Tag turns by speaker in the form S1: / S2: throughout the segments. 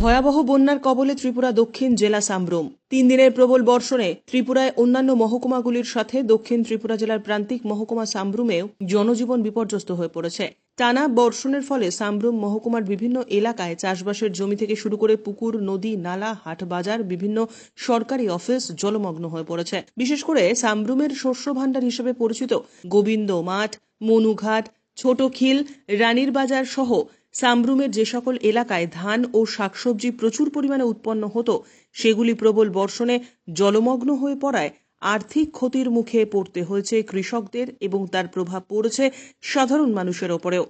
S1: ভয়াবহ বন্যার কবলে ত্রিপুরা দক্ষিণ জেলা সামব্রুম তিন দিনের প্রবল বর্ষণে ত্রিপুরায় অন্যান্য মহকুমাগুলির সাথে দক্ষিণ ত্রিপুরা জেলার প্রান্তিক মহকুমা সামব্রুমেও জনজীবন বিপর্যস্ত হয়ে পড়েছে। টানা বর্ষণের ফলে সামব্রুম মহকুমার বিভিন্ন এলাকায় চাষবাসের জমি থেকে শুরু করে পুকুর, নদী, নালা, হাট বাজার, বিভিন্ন সরকারি অফিস জলমগ্ন হয়ে পড়েছে। বিশেষ করে সামব্রুমের শস্য ভাণ্ডার হিসেবে পরিচিত গোবিন্দ মাঠ, মনুঘাট, ছোটখিল, রানীর বাজার সহ সামব্রুমের যে সকল এলাকায় ধান ও শাকসবজি প্রচুর পরিমাণে উৎপন্ন হতো, সেগুলি প্রবল বর্ষণে জলমগ্ন হয়ে পড়ায় আর্থিক ক্ষতির মুখে পড়তে হয়েছে কৃষকদের এবং তার প্রভাব পড়েছে সাধারণ মানুষের ওপরেও।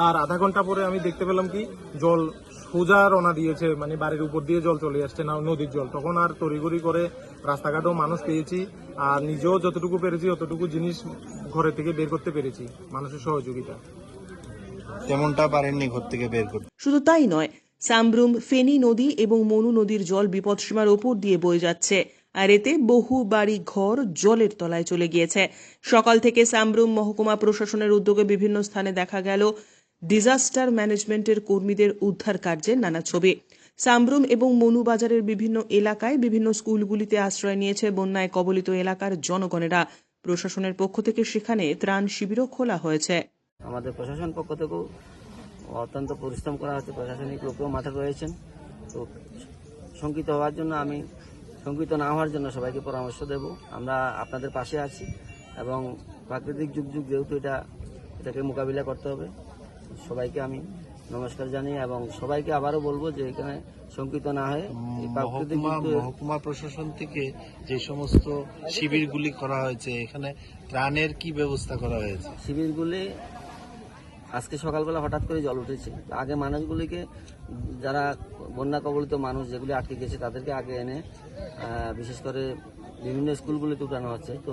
S2: তার আধা ঘণ্টা পরে আমি দেখতে পেলাম কি জল সোজা রওনা দিয়েছে মানে বাড়ির উপর দিয়ে জল চলে আসছে না নদীর জল। তখন আর তড়িঘড়ি করে রাস্তাঘাটেও মানুষ পেয়েছি আর নিজেও যতটুকু পেরেছি ততটুকু জিনিস ঘরে থেকে বের করতে পেরেছি মানুষের সহযোগিতা।
S3: তেমনটা পারেননি ঘর থেকে বের করতে।
S1: শুধু তাই নয় সামব্রুম ফেনী নদী এবং মনু নদীর জল বিপদসীমার ওপর দিয়ে বয়ে যাচ্ছে আর এতে বহু বাড়ি ঘর জলের তলায় চলে গিয়েছে। সকাল থেকে সামব্রুম মহকুমা প্রশাসনের উদ্যোগে বিভিন্ন স্থানে দেখা গেল ডিজাস্টার ম্যানেজমেন্টের কর্মীদের উদ্ধার কার্যের নানা ছবি। সামব্রুম এবং মনুবাজারের বিভিন্ন এলাকায় বিভিন্ন স্কুলগুলিতে আশ্রয় নিয়েছে বন্যায় কবলিত এলাকার জনগণেরা। প্রশাসনের পক্ষ থেকে সেখানে ত্রাণ শিবিরও খোলা হয়েছে।
S4: আমাদের প্রশাসন পক্ষ থেকেও অত্যন্ত পরিশ্রম করা হচ্ছে। প্রশাসনিক লোকেও মাঠে রয়েছেন। তো শঙ্কিত হওয়ার জন্য আমি, শঙ্কিত না হওয়ার জন্য সবাইকে পরামর্শ দেব। আমরা আপনাদের পাশে আছি এবং প্রাকৃতিক যুগ যুগ যেহেতু এটা, এটাকে মোকাবিলা করতে হবে। সবাইকে আমি নমস্কার জানি এবং সবাইকে আবারও বলব যে এখানে শঙ্কিত না হয়ে
S3: মহকুমা প্রশাসন থেকে যে সমস্ত শিবিরগুলি করা হয়েছে এখানে ত্রাণের কি ব্যবস্থা করা হয়েছে?
S4: শিবিরগুলি আজকে সকালবেলা হঠাৎ করে জল উঠেছে। আগে মানুষগুলিকে যারা বন্যা কবলিত মানুষ যেগুলি আটকে গেছে তাদেরকে আগে এনে বিশেষ করে বিভিন্ন স্কুলগুলিতে উঠানো হচ্ছে। তো